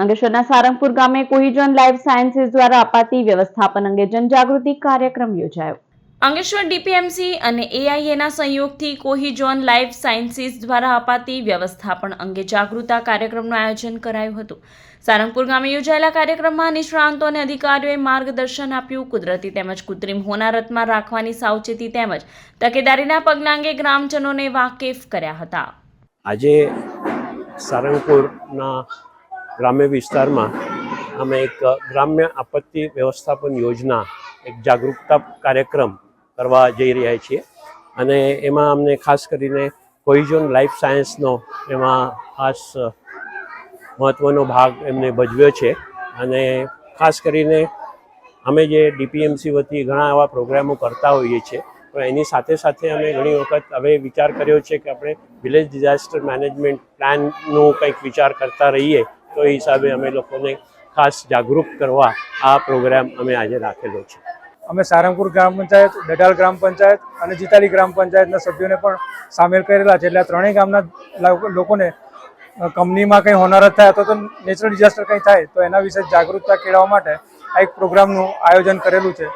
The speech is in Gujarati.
અંગેશ્વરના સારંગપુર ગામે કોહિજન લાઈફ સાયન્સીસ દ્વારા અપાતી વ્યવસ્થાપન અંગે જનજાગૃતિ કાર્યક્રમ યોજાયો. અંગેશ્વર ડીપીએમસી અને એઆઈએના સંયોગથી કોહિજોન લાઈફ સાયન્સીસ દ્વારા અપાતી વ્યવસ્થાપન અંગે જાગૃતતા કાર્યક્રમનું આયોજન કરાયું હતું. સારંગપુર ગામે યોજાયેલા કાર્યક્રમમાં નિષ્ણાંતો અને અધિકારીઓએ માર્ગદર્શન આપ્યું. કુદરતી તેમજ કૃત્રિમ હોનારતમાં રાખવાની સાવચેતી તેમજ તકેદારીના પગલા અંગે ગ્રામજનોને વાકેફ કર્યા હતા. આજે સારંગપુરના ગ્રામ્ય વિસ્તારમાં અમે એક ગ્રામ્ય આપત્તિ વ્યવસ્થાપન યોજના, એક જાગૃતતા કાર્યક્રમ કરવા જઈ રહ્યા છીએ. અને એમાં અમને ખાસ કરીને કોહિઝોન લાઈફ સાયન્સનો એમાં ખાસ મહત્ત્વનો ભાગ એમને ભજવ્યો છે. અને ખાસ કરીને અમે જે ડીપીએમસી વતી ઘણા એવા પ્રોગ્રામો કરતા હોઈએ છીએ, તો એની સાથે સાથે અમે ઘણી વખત હવે વિચાર કર્યો છે કે આપણે વિલેજ ડિઝાસ્ટર મેનેજમેન્ટ પ્લાનનું કંઈક વિચાર કરતા રહીએ તો એ હિસાબે અમે લોકોને ખાસ જાગૃત કરવા આ પ્રોગ્રામ અમે આજે રાખેલો છે. અમે સારંગપુર ગ્રામ પંચાયત ડઢાલ ગ્રામ પંચાયત અને જીતાલી ગ્રામ પંચાયતના સભ્યોને પણ સામેલ કરેલા છે. એટલે આ ત્રણેય ગામના લોકોને કંપનીમાં કંઈ હોનારત થાય અથવા તો નેચરલ ડિઝાસ્ટર કંઈ થાય તો એના વિશે જાગૃતતા કેળવવા માટે આ એક પ્રોગ્રામનું આયોજન કરેલું છે.